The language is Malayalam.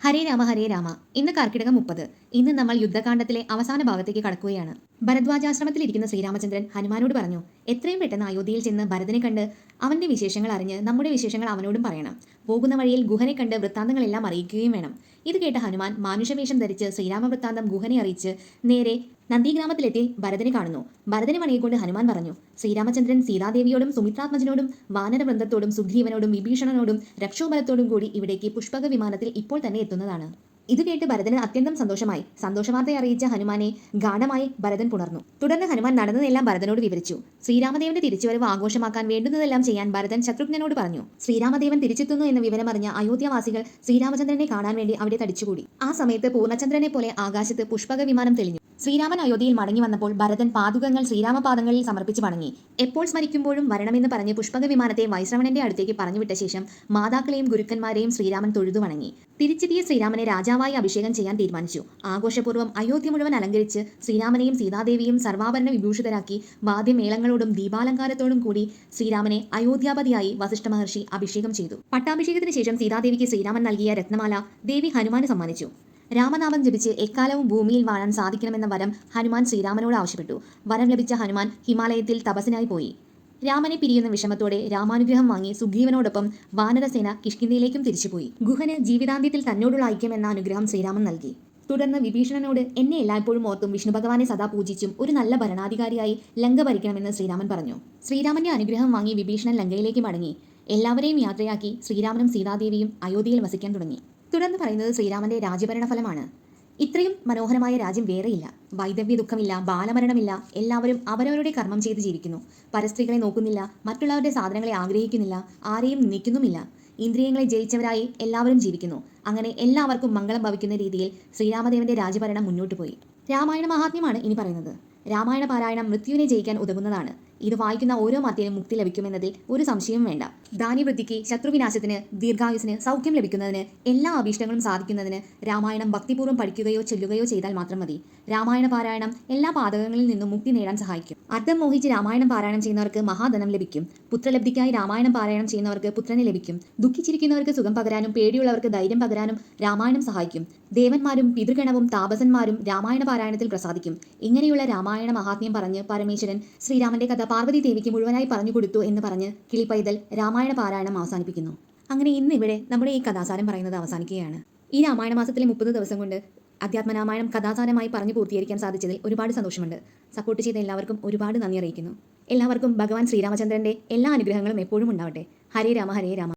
ഹരേ രാമ ഹരേ രാമ. ഇന്ന് കർക്കിടകം മുപ്പത്. ഇന്ന് നമ്മൾ യുദ്ധകാണ്ഡത്തിലെ അവസാന ഭാഗത്തേക്ക് കടക്കുകയാണ്. ഭരദ്വാജാശ്രമത്തിലിരിക്കുന്ന ശ്രീരാമചന്ദ്രൻ ഹനുമാനോട് പറഞ്ഞു എത്രയും പെട്ടെന്ന് അയോധ്യയിൽ ചെന്ന് ഭരതനെ കണ്ട് അവന്റെ വിശേഷങ്ങൾ അറിഞ്ഞ് നമ്മുടെ വിശേഷങ്ങൾ അവനോടും പറയണം. പോകുന്ന വഴിയിൽ ഗുഹനെ കണ്ട് വൃത്താന്തങ്ങളെല്ലാം അറിയിക്കുകയും വേണം. ഇത് കേട്ട ഹനുമാൻ മാനുഷവേഷം ധരിച്ച് ശ്രീരാമ വൃത്താന്തം ഗുഹനെ അറിയിച്ച് നേരെ നന്ദിഗ്രാമത്തിലെത്തി ഭരതനെ കാണുന്നു. ഭരതനെ വണങ്ങിക്കൊണ്ട് ഹനുമാൻ പറഞ്ഞു ശ്രീരാമചന്ദ്രൻ സീതാദേവിയോടും സുമിത്രാത്മജനോടും വാനരവൃന്ദത്തോടും സുഗ്രീവനോടും വിഭീഷണനോടും രക്ഷോബലത്തോടും കൂടി ഇവിടേക്ക് പുഷ്പക വിമാനത്തിൽ ഇപ്പോൾ തന്നെ എത്തുന്നതാണ്. ഇത് കേട്ട് ഭരതന് അത്യന്തം സന്തോഷമായി. സന്തോഷവാർത്ത അറിയിച്ച ഹനുമാനെ ഗാഠമായി ഭരതൻ പുണർന്നു. തുടർന്ന് ഹനുമാൻ നടന്നതെല്ലാം ഭരതനോട് വിവരിച്ചു. ശ്രീരാമദേവന്റെ തിരിച്ചുവരവ് ആഘോഷമാക്കാൻ വേണ്ടുന്നതെല്ലാം ചെയ്യാൻ ഭരതൻ ശത്രുഘ്നനോട് പറഞ്ഞു. ശ്രീരാമദേവൻ തിരിച്ചെത്തുന്നു എന്ന വിവരമറിഞ്ഞ അയോധ്യവാസികൾ ശ്രീരാമചന്ദ്രനെ കാണാൻ വേണ്ടി അവിടെ തടിച്ചുകൂടി. ആ സമയത്ത് പൂർണചന്ദ്രനെ പോലെ ആകാശത്ത് പുഷ്പക വിമാനം തെളിഞ്ഞു. ശ്രീരാമൻ അയോധ്യയിൽ മടങ്ങി വന്നപ്പോൾ ഭരതൻ പാതുകങ്ങൾ ശ്രീരാമപാദങ്ങളിൽ സമർപ്പിച്ച് വണങ്ങി. എപ്പോൾ സ്മരിക്കുമ്പോഴും വരണമെന്ന് പറഞ്ഞ് പുഷ്പക വിമാനത്തെ വൈശ്രവണന്റെ അടുത്തേക്ക് പറഞ്ഞുവിട്ട ശേഷം മാതാക്കളെയും ഗുരുക്കന്മാരെയും ശ്രീരാമൻ തൊഴുതു വണങ്ങി. തിരിച്ചെത്തിയ ശ്രീരാമനെ രാജാവായി അഭിഷേകം ചെയ്യാൻ തീരുമാനിച്ചു. ആഘോഷപൂർവം അയോധ്യ മുഴുവൻ അലങ്കരിച്ച് ശ്രീരാമനെയും സീതാദേവിയും സർവാഭരണ വിഭൂഷിതരാക്കി വാദ്യമേളങ്ങളോടും ദീപാലങ്കാരത്തോടും കൂടി ശ്രീരാമനെ അയോധ്യാപതിയായി വസിഷ്ഠ മഹർഷി അഭിഷേകം ചെയ്തു. പട്ടാഭിഷേകത്തിന് ശേഷം സീതാദേവിക്ക് ശ്രീരാമൻ നൽകിയ രത്നമാല ദേവി ഹനുമാന് സമ്മാനിച്ചു. രാമനാമം ജപിച്ച് എക്കാലവും ഭൂമിയിൽ വാഴാൻ സാധിക്കണമെന്ന വരം ഹനുമാൻ ശ്രീരാമനോട് ആവശ്യപ്പെട്ടു. വരം ലഭിച്ച ഹനുമാൻ ഹിമാലയത്തിൽ തപസ്സിനായി പോയി. രാമനെ പിരിയുന്ന വിഷമത്തോടെ രാമാനുഗ്രഹം വാങ്ങി സുഗ്രീവനോടൊപ്പം വാനരസേന കിഷ്കിന്ദയിലേക്കും തിരിച്ചുപോയി. ഗുഹന് ജീവിതാന്ത്യത്തിൽ തന്നോടുള്ള ഐക്യം എന്ന അനുഗ്രഹം ശ്രീരാമൻ നൽകി. തുടർന്ന് വിഭീഷണനോട് എന്നെ എല്ലായ്പ്പോഴും ഓർത്തും വിഷ്ണു ഭഗവാനെ സദാ പൂജിച്ചും ഒരു നല്ല ഭരണാധികാരിയായി ലങ്ക ഭരിക്കണമെന്ന് ശ്രീരാമൻ പറഞ്ഞു. ശ്രീരാമന്റെ അനുഗ്രഹം വാങ്ങി വിഭീഷണൻ ലങ്കയിലേക്ക് മടങ്ങി. എല്ലാവരെയും യാത്രയാക്കി ശ്രീരാമനും സീതാദേവിയും അയോധ്യയിൽ വസിക്കാൻ തുടങ്ങി. തുടർന്ന് പറയുന്നത് ശ്രീരാമന്റെ രാജ്യഭരണ ഫലമാണ് ഇത്രയും മനോഹരമായ രാജ്യം വേറെയില്ല. വൈദവ്യ ദുഃഖമില്ല ബാലമരണമില്ല എല്ലാവരും അവരവരുടെ കർമ്മം ചെയ്ത് ജീവിക്കുന്നു. പരസ്ത്രീകളെ നോക്കുന്നില്ല മറ്റുള്ളവരുടെ സാധനങ്ങളെ ആഗ്രഹിക്കുന്നില്ല ആരെയും നിൽക്കുന്നുമില്ല. ഇന്ദ്രിയങ്ങളെ ജയിച്ചവരായി എല്ലാവരും ജീവിക്കുന്നു. അങ്ങനെ എല്ലാവർക്കും മംഗളം ഭവിക്കുന്ന രീതിയിൽ ശ്രീരാമദേവന്റെ രാജ്യഭരണം മുന്നോട്ട് പോയി. രാമായണ മഹാത്മ്യമാണ് ഇനി പറയുന്നത്. രാമായണ പാരായണം മൃത്യുവിനെ ജയിക്കാൻ ഉതകുന്നതാണ്. ഇത് വായിക്കുന്ന ഓരോ മത്യനും മുക്തി ലഭിക്കുമെന്നതിൽ ഒരു സംശയവും വേണ്ട. ദാനിവൃദ്ധിക്ക് ശത്രുവിനാശത്തിന് ദീർഘായുസിന് സൗഖ്യം ലഭിക്കുന്നതിന് എല്ലാ അഭീഷ്ടങ്ങളും സാധിക്കുന്നതിന് രാമായണം ഭക്തിപൂർവം പഠിക്കുകയോ ചൊല്ലുകയോ ചെയ്താൽ മാത്രം മതി. രാമായണ പാരായണം എല്ലാ പാതകങ്ങളിൽ നിന്നും മുക്തി നേടാൻ സഹായിക്കും. അർത്ഥം മോഹിച്ച് രാമായണം പാരായണം ചെയ്യുന്നവർക്ക് മഹാധനം ലഭിക്കും. പുത്രലബ്ധിക്കായി രാമായണം പാരായണം ചെയ്യുന്നവർക്ക് പുത്രനെ ലഭിക്കും. ദുഃഖിച്ചിരിക്കുന്നവർക്ക് സുഖം പകരാനും പേടിയുള്ളവർക്ക് ധൈര്യം പകരാനും രാമായണം സഹായിക്കും. ദേവന്മാരും പിതൃഗണവും താപസന്മാരും രാമായണ പാരായണത്തിൽ പ്രസാദിക്കും. ഇങ്ങനെയുള്ള രാമായണ മഹാത്മ്യം പറഞ്ഞ് പരമേശ്വരൻ ശ്രീരാമന്റെ കഥ പാർവതി ദേവിക്ക് മുഴുവനായി പറഞ്ഞു കൊടുത്തു എന്ന് പറഞ്ഞ് കിളിപ്പൈതൽ രാമായണ പാരായണം അവസാനിപ്പിക്കുന്നു. അങ്ങനെ ഇന്ന് ഇവിടെ നമ്മുടെ ഈ കഥാസാരം പറയുന്നത് അവസാനിക്കുകയാണ്. ഈ രാമായണ മാസത്തിലെ മുപ്പത് ദിവസം കൊണ്ട് അധ്യാത്മരാമായണം കഥാസാരമായി പറഞ്ഞു പൂർത്തീകരിക്കാൻ സാധിച്ചതിൽ ഒരുപാട് സന്തോഷമുണ്ട്. സപ്പോർട്ട് ചെയ്ത എല്ലാവർക്കും ഒരുപാട് നന്ദി അറിയിക്കുന്നു. എല്ലാവർക്കും ഭഗവാൻ ശ്രീരാമചന്ദ്രന്റെ എല്ലാ അനുഗ്രഹങ്ങളും എപ്പോഴും ഉണ്ടാവട്ടെ. ഹരേ രാമ ഹരേ രാമ.